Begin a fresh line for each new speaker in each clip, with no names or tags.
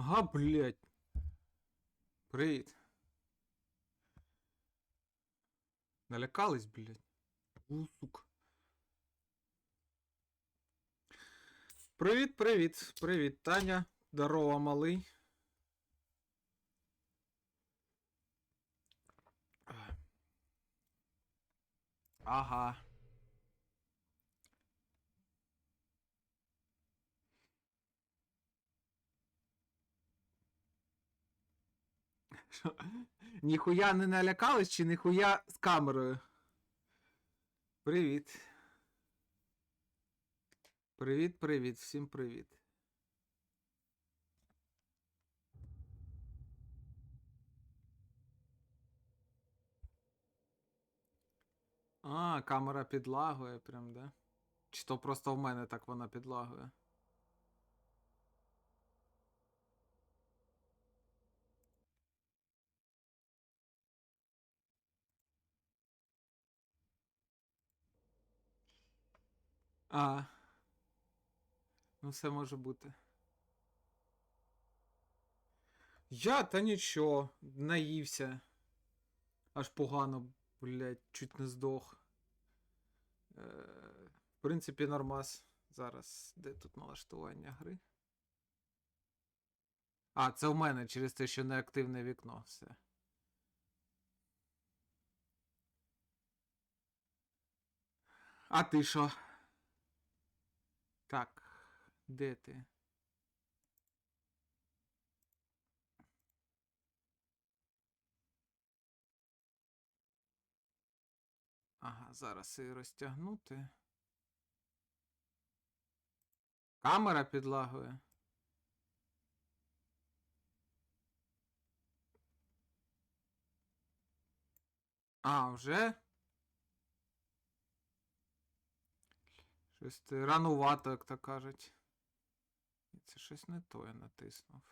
Ага, блядь. Привіт. Налякались, блядь. У, сука. Привіт, привіт, привіт, Таня. Здорово, малий. Ага. Що? Ніхуя не налякались чи ніхуя з камерою? Привіт. Привіт, привіт, всім привіт. А, камера підлагує прям, да? Чи то просто в мене так вона підлагує? А. Ну, все може бути. Я та нічого, наївся. Аж погано, блядь, чуть не здох. Е, в принципі, нормас. Зараз. Де тут налаштування гри? А, це в мене через те, що неактивне вікно. Все. А ти що? Так, де ти? Ага, зараз її розтягнути. Камера підлагує. А, вже? Щось ти ранувато, як то кажуть. Це щось не то я натиснув.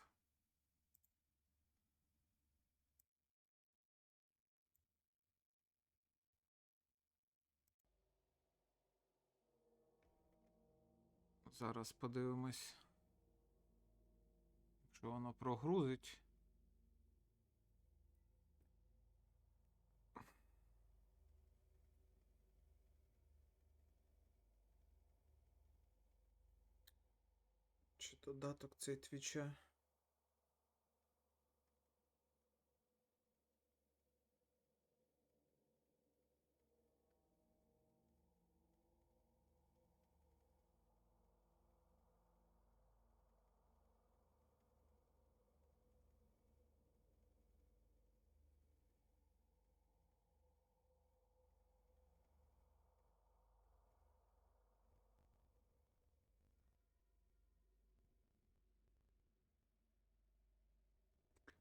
Зараз подивимось. Якщо воно прогрузить. Чи додаток цей твіча?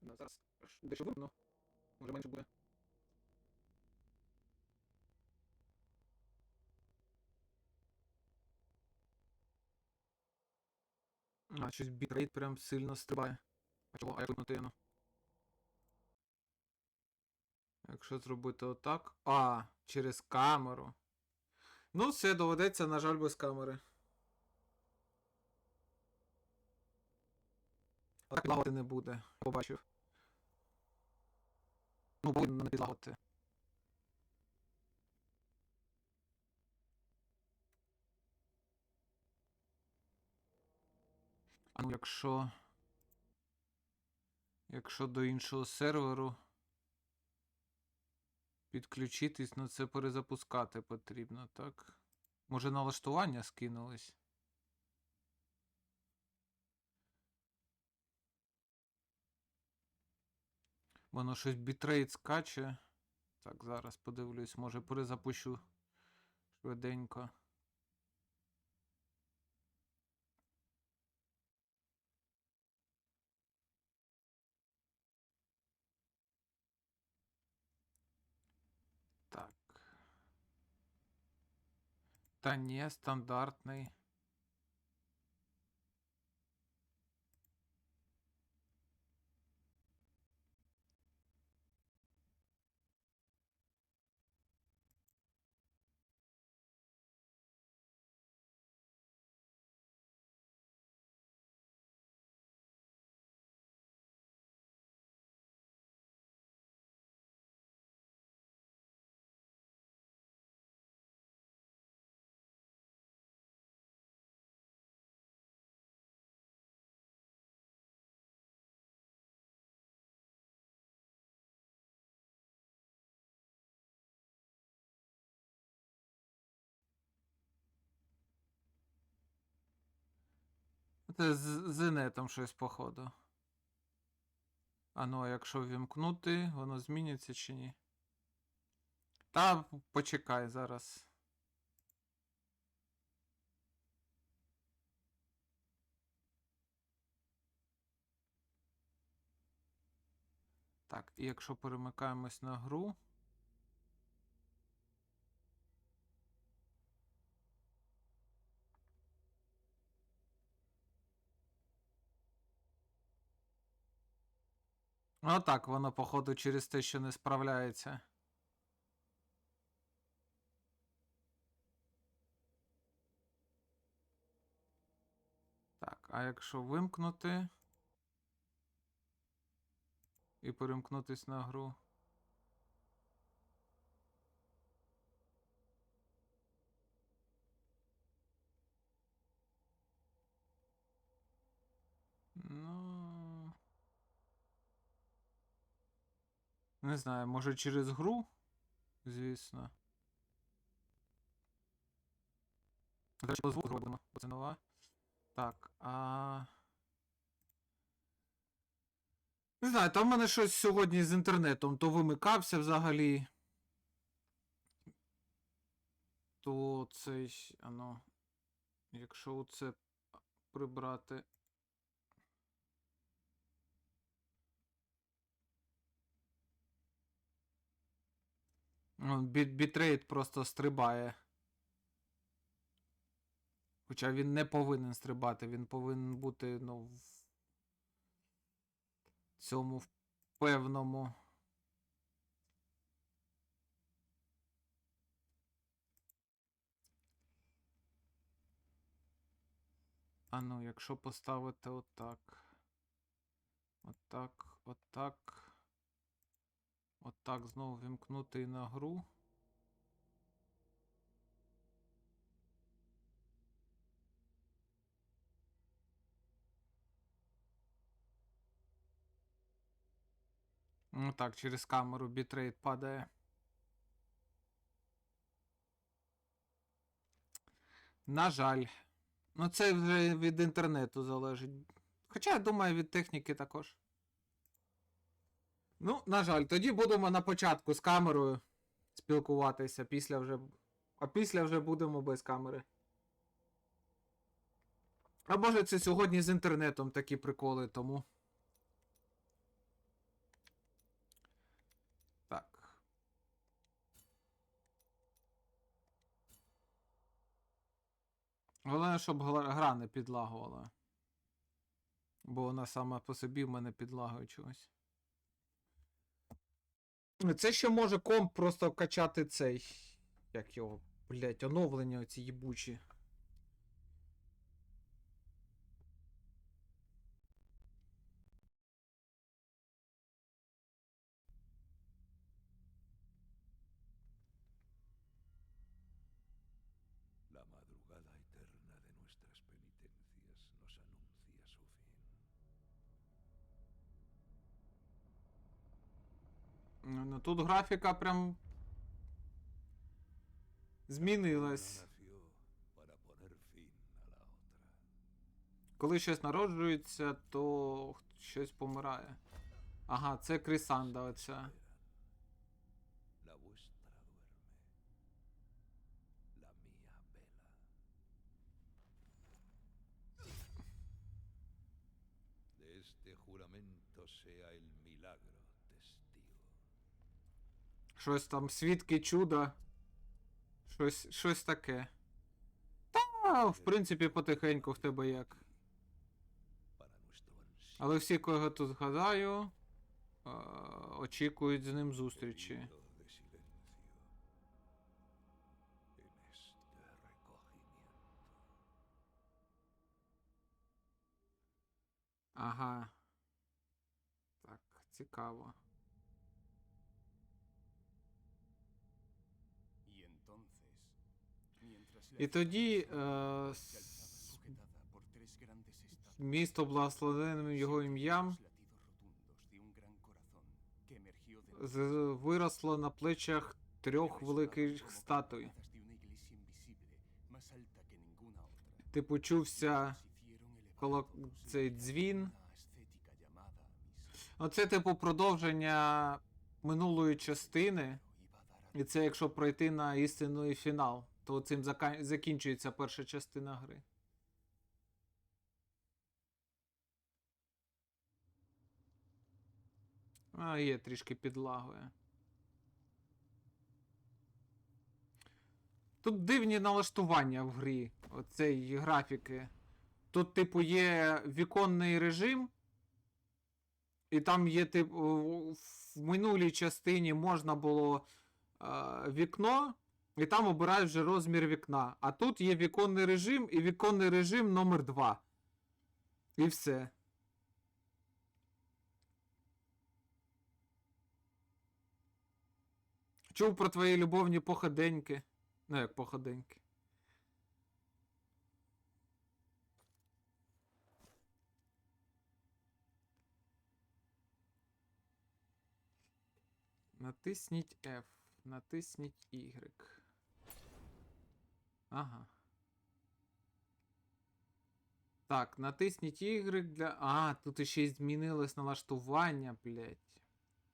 Да, зараз дещо вимкну. Може менше буде. А, щось бітрейт прям сильно стрибає. А чого? А як вимкнути ну? Якщо зробити отак. А, через камеру. Ну, все, доведеться, на жаль, без камери. Так підлагувати не буде, побачив. Ну, не підлагувати. А ну, якщо. Якщо до іншого серверу підключитись, ну це перезапускати потрібно, так? Може налаштування скинулись? Воно щось бітрейт скаче. Так, зараз подивлюсь, може перезапущу швиденько. Так. Та ні, стандартний. Це з, з інетом щось походу. А ну, а якщо вімкнути, воно зміниться чи ні? Та почекай зараз. Так, і якщо перемикаємось на гру. Ну так, воно, походу, через те, що не справляється. Так, а якщо вимкнути і перемкнутись на гру. Не знаю, може через гру? Звісно. До звук зробимо, бо це нова. Так, а. Не знаю, там в мене щось сьогодні з інтернетом то вимикався взагалі. То цей. Ано. Якщо це прибрати. Біт, бітрейт просто стрибає. Хоча він не повинен стрибати, він повинен бути, ну, в цьому в певному. А ну, якщо поставити отак. Отак, отак. Отак знову вімкнути на гру. Ну так, через камеру бітрейт падає. На жаль. Ну, це вже від інтернету залежить. Хоча, я думаю, від техніки також. Ну, на жаль, тоді будемо на початку з камерою спілкуватися, після вже. А після вже будемо без камери. А може це сьогодні з інтернетом такі приколи, тому. Так. Головне, щоб гра не підлагувала. Бо вона сама по собі в мене підлагує чогось. Це ще може комп просто качати цей. Як його, блять, оновлення оці їбучі. Ну, тут графіка прям. Змінилась. Коли щось народжується, то щось помирає. Ага, це Крісанда оця. Щось там свідки чуда. Щось, щось таке. Та, в принципі, потихеньку в тебе як. Але всі, кого тут згадаю, очікують з ним зустрічі. Ага. Так, цікаво. І тоді е, місто благословенним його ім'ям виросло на плечах трьох великих статуй. Ти почувся коло... цей дзвін. Оце, типу, продовження минулої частини. І це якщо пройти на істину і фінал, то цим закінчується перша частина гри. А, є трішки підлагує. Тут дивні налаштування в грі, оцей графіки. Тут, типу, є віконний режим, і там є, типу, в минулій частині можна було е, вікно, і там обираєш вже розмір вікна. А тут є віконний режим і віконний режим номер 2. І все. Чув про твої любовні походеньки. Ну, як походеньки. Натисніть F. Натисніть Y. Ага. Так, натисніть Y для. А, тут іще й змінилось налаштування, блять.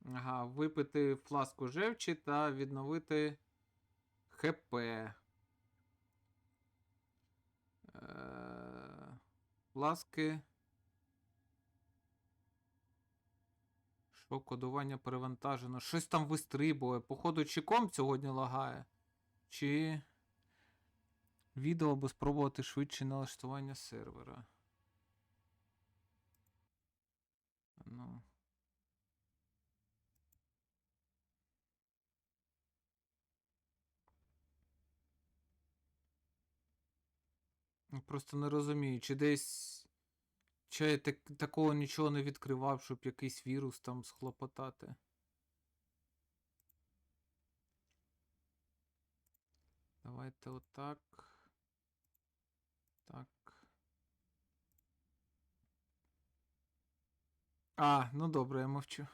Ага, випити фласку жевчі та відновити ХП. Е, Фласки. Що кодування перевантажено? Щось там вистрибує. Походу, чи комп сьогодні лагає? Чи відео або спробувати швидше налаштування сервера. Ну. Ну, Просто не розумію, чи десь. Чи я так, такого нічого не відкривав, щоб якийсь вірус там схлопотати. Давайте отак. Так. А, ну добре, я мовчу.